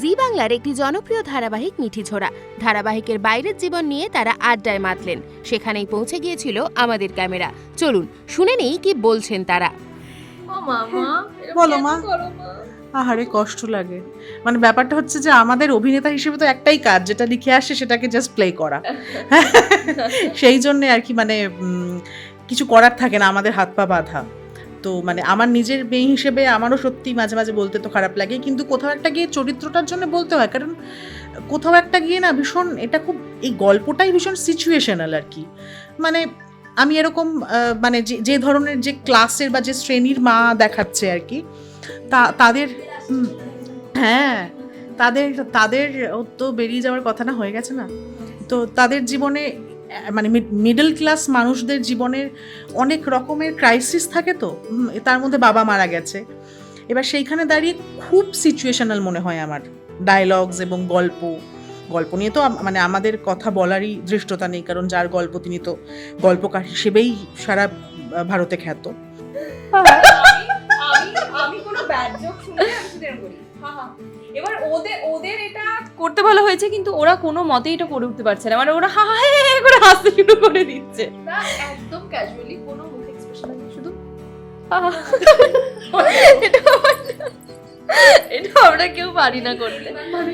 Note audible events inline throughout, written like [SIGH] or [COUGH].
জি বাংলার একটি জনপ্রিয় ধারাবাহিক মিঠি ঝোড়া। ধারাবাহিকের বাইরের জীবন নিয়ে তারা আড্ডায় মাতলেন। সেখানেই পৌঁছে গিয়েছিল আমাদের ক্যামেরা। চলুন শুনে নেই কি বলছেন তারা। বলো মা। আহারে কষ্ট লাগে। মানে ব্যাপারটা হচ্ছে যে আমাদের অভিনেতা হিসেবে তো একটাই কাজ যেটা লিখে আসে সেটাকে জাস্ট প্লে করা। [LAUGHS] সেই জন্য আর কি মানে কিছু করার থাকে না আমাদের হাত পা বাঁধা। তো মানে আমার নিজের মেয়ে হিসেবে আমারও সত্যি মাঝে মাঝে বলতে তো খারাপ লাগে। কিন্তু কোথাও একটা গিয়ে চরিত্রটার জন্য বলতে হয়, কারণ কোথাও একটা গিয়ে না ভীষণ এটা খুব, এই গল্পটাই ভীষণ সিচুয়েশনাল আর কি। মানে আমি এরকম মানে যে ধরনের যে ক্লাসের বা যে শ্রেণির মা দেখাচ্ছে আর কি, তা, তাদের হ্যাঁ তাদের তাদের তো বেরিয়ে যাওয়ার কথা না, হয়ে গেছে না। তো তাদের জীবনে মানে মিডল ক্লাস মানুষদের জীবনের অনেক রকমের ক্রাইসিস থাকে তো তার মধ্যে বাবা মারা গেছে। এবার সেইখানে দাঁড়িয়ে খুব সিচুয়েশনাল মনে হয় আমার। ডায়লগস এবং গল্প গল্প নিয়ে তো মানে আমাদের কথা বলারই দৃষ্টতা নেই, কারণ যার গল্প তিনি তো গল্পকার হিসেবেই সারা ভারতে খ্যাত। করি। এবার ওদের ওদের এটা করতে ভালো হয়েছে কিন্তু ওরা কোনো মতেই এটা করে উঠতে পারছে না মানে ওরা হা হা করে হাসতে শুরু করে দিচ্ছে না একদম ক্যাজুয়ালি কোনো মুখ এক্সপ্রেশন নেই শুধু। এটা আমরা কেউ পারি না করতে মানে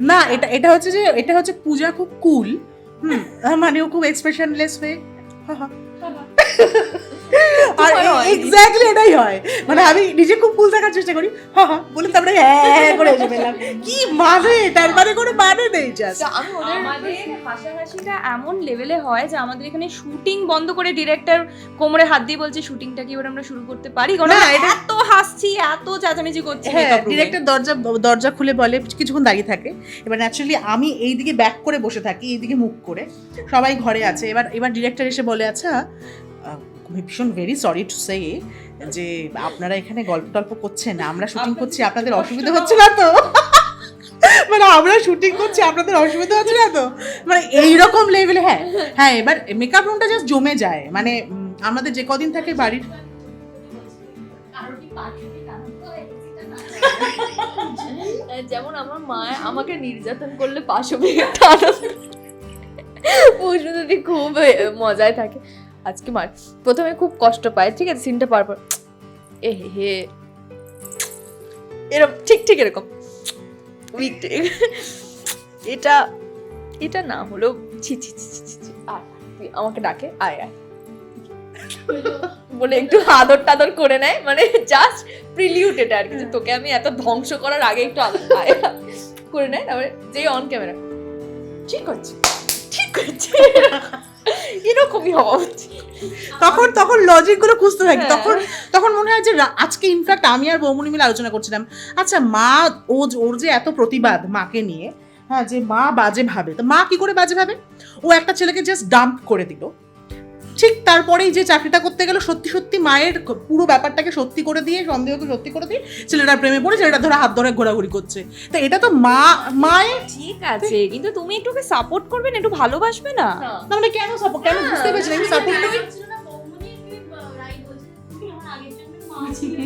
না এটা এটা হচ্ছে যে এটা হচ্ছে পূজা খুব কুল হুম মানে ও খুব এক্সপ্রেশনলেস হয়ে হা হা। আর। এক্স্যাক্টলি এটাই হয়। মানে আমি নিজে খুব কুল থাকার চেষ্টা করি। হা হা বলে তারপরে হ্যাঁ হ্যাঁ করে এসে পেলাম কি মানে? তার মানে কোনো মানে নেই জাস্ট আমাদের হাসাহাসিটা এমন লেভেলে হয় যে আমাদের এখানে শুটিং বন্ধ করে ডিরেক্টর কোমরে হাত দিয়ে বলছে শুটিংটা কি এবার আমরা শুরু করতে পারি? কারণ এত হাসছি এত চেঁচামেচি করছি। হ্যাঁ। ডিরেক্টর দরজা দরজা খুলে বলে কিছুক্ষণ দাঁড়িয়ে থাকে। এবার ন্যাচারালি আমি এই দিকে ব্যাক করে বসে থাকি এই দিকে মুখ করে। সবাই ঘরে আছে। এবার এবার ডিরেক্টর এসে বলে আচ্ছা ভীষণ ভেরি সরি টু সে যে আপনারা এখানে গল্প টল্প করছেন আমরা শুটিং করছি আপনাদের অসুবিধা হচ্ছে না তো? [LAUGHS] মানে আমরা শুটিং করছি আপনাদের অসুবিধা হচ্ছে না তো? মানে এইরকম লেভেলে হ্যাঁ হ্যাঁ এবার মেকআপ রুমটা জাস্ট জমে যায় মানে আমাদের যে কদিন থাকে বাড়ির যেমন আমার মা আমাকে নির্যাতন করলে পাশে ভেঙে খুব মজায় থাকে। আজকে মার। প্রথমে খুব কষ্ট পায় ঠিক আছে সিনটা পার পর এ হে হে। এরকম ঠিক ঠিক এরকম। উইক এটা এটা না হলো ছি ছি ছি ছি ছি, আয় তুই আমাকে ডাকে আয় আয়। বলে একটু আদর টাদর করে নেয় মানে জাস্ট প্রিলিউট এটা আর কি তোকে আমি এত ধ্বংস করার আগে একটু আদর আয়। করে নেয় তারপরে যেই অন ক্যামেরা ঠিক আছে ঠিক আছে এরকমই হওয়া উচিত। তখন তখন লজিকগুলো খুঁজতে থাকি। হ্যাঁ। তখন তখন মনে হয় যে আজকে ইনফ্যাক্ট আমি আর বৌমনি মিলে আলোচনা করছিলাম। আচ্ছা মা ও ওর যে এত প্রতিবাদ মাকে নিয়ে হ্যাঁ যে মা বাজে ভাবে তো মা কি করে বাজে ভাবে? ও একটা ছেলেকে জাস্ট ডাম্প করে দিল। ঠিক তারপরেই যে চাকরিটা করতে গেল সত্যি সত্যি মায়ের পুরো ব্যাপারটাকে সত্যি করে দিয়ে সন্দেহকে সত্যি করে দিয়ে ছেলেটার প্রেমে পড়ে ছেলেটা ধরে হাত ধরে ঘোরাঘুরি করছে। তো এটা তো মা মায়ের ঠিক আছে কিন্তু তুমি একটু ওকে সাপোর্ট করবে না একটু ভালোবাসবে না? না। মানে কেন সাপোর্ট কেন বুঝতে পারছি আমি সাপোর্ট ছিল না বৌমনি রাই বলছে তুমি আমার আগের জন্য মা ছিলে।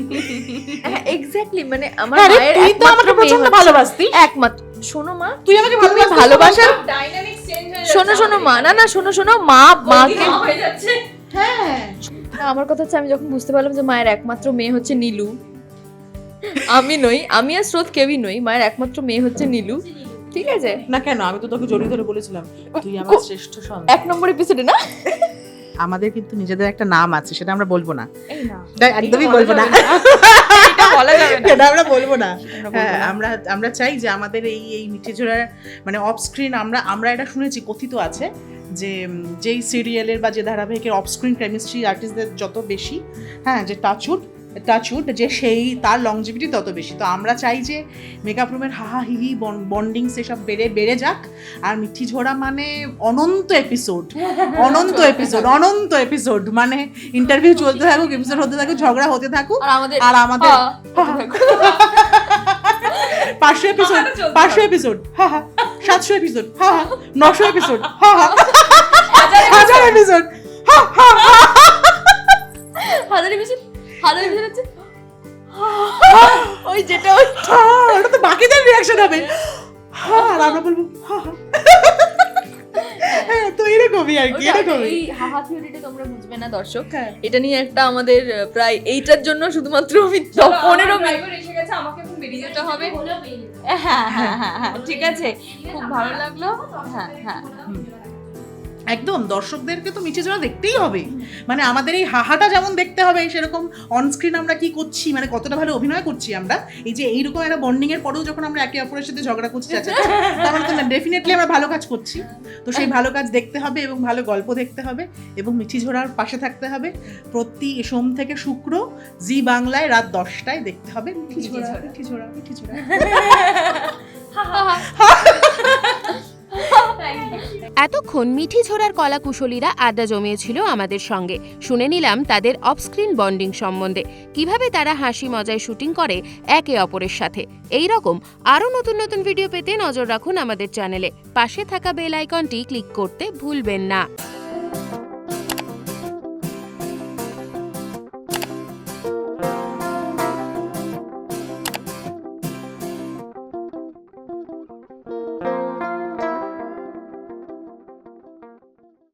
এক্স্যাক্টলি মানে আমার মায়ের তুই তো একমাত্র আমাকে প্রচণ্ড ভালোবাসতি একমাত্র শোনো মা তুই আমাকে ভালোবাসার ডাইনামিক শোনো শোনো মা না না শোনো শোনো মা মাকে হয়ে যাচ্ছে হ্যাঁ না, আমার কথা হচ্ছে আমি যখন বুঝতে পারলাম যে মায়ের একমাত্র মেয়ে হচ্ছে নীলু আমি নই আমি আর স্রোত কেউই নই মায়ের একমাত্র মেয়ে হচ্ছে নীলু ঠিক আছে? না কেন? আমি তো তোকে জড়িয়ে ধরে বলেছিলাম তুই আমার শ্রেষ্ঠ সন্তান। এক নম্বর এপিসোডে না? আমাদের কিন্তু নিজেদের একটা নাম আছে সেটা আমরা বলব না। একদমই বলব না। সেটা আমরা বলব না। আমরা হ্যাঁ আমরা আমরা চাই যে আমাদের এই এই মিঠে ঝোড়ার মানে অফ স্ক্রিন আমরা আমরা এটা শুনেছি কথিত আছে যে যেই সিরিয়ালের বা যে ধারাবাহিকের অফ স্ক্রিন কেমিস্ট্রি আর্টিস্টদের যত বেশি হ্যাঁ যে টাচউড টাচউড যে সেই তার লংজিভিটি তত বেশি। তো আমরা চাই যে মেকআপ রুমের হাহা হিহি বন্ডিং সেসব বেড়ে বেড়ে যাক। আর মিঠি ঝোড়া মানে অনন্ত এপিসোড অনন্ত এপিসোড অনন্ত এপিসোড মানে ইন্টারভিউ চলতে থাকুক এপিসোড হতে থাকুক ঝগড়া হতে থাকুক আর আমাদের পাঁচশো এপিসোড পাঁচশো এপিসোড হা হা। সাতশো এপিসোড হা হা। নশো এপিসোড হা হা। হাজার এপিসোড হা হা হাজার এপিসোড হচ্ছে ওই যেটা ওই ওটা তো বাকিদের রিয়াকশন হবে হ্যাঁ আর আমরা বলব হ্যাঁ, হ্যাঁ। হ্যাঁ, তো এরকমই আর কি এরকমই এই হাহা থিওরিটা তোমরা বুঝবে না দর্শক হ্যাঁ। এটা নিয়ে একটা আমাদের প্রায় এইটার জন্য শুধুমাত্র আমি পনেরো এসে গেছে আমাকে এখন বেরিয়ে যেতে হবে। হলেও বেরিয়ে যেতে হবে। হ্যাঁ হ্যাঁ হ্যাঁ হ্যাঁ ঠিক আছে খুব ভালো লাগল হ্যাঁ হ্যাঁ একদম দর্শকদেরকে তো মিছে জোড়া দেখতেই হবে। মানে আমাদের এই হাহাটা যেমন দেখতে হবে সেরকম অনস্ক্রিন আমরা কি করছি মানে কতটা ভালো অভিনয় করছি আমরা এই যে এইরকম একটা বন্ডিং এর পরেও যখন আমরা একে অপরের সাথে ঝগড়া করছি তার মানে তো ডেফিনেটলি আমরা ভালো কাজ করছি। তো সেই ভালো কাজ দেখতে হবে এবং ভালো গল্প দেখতে হবে এবং মিঠি ঝোড়ার পাশে থাকতে হবে। প্রতি সোম থেকে শুক্র জি বাংলায় রাত দশটায় দেখতে হবে মিঠি ঝোড়া। মিঠি ঝোড়া মিঠি ঝোড়া। [LAUGHS] এতক্ষণ মিঠি ছোড়ার কলাকুশলীরা আড্ডা জমিয়েছিল আমাদের সঙ্গে। শুনে নিলাম তাদের অফস্ক্রিন বন্ডিং সম্বন্ধে। কীভাবে তারা হাসি মজায় শুটিং করে একে অপরের সাথে। এই রকম আরও নতুন নতুন ভিডিও পেতে নজর রাখুন আমাদের চ্যানেলে। পাশে থাকা বেল আইকনটি ক্লিক করতে ভুলবেন না।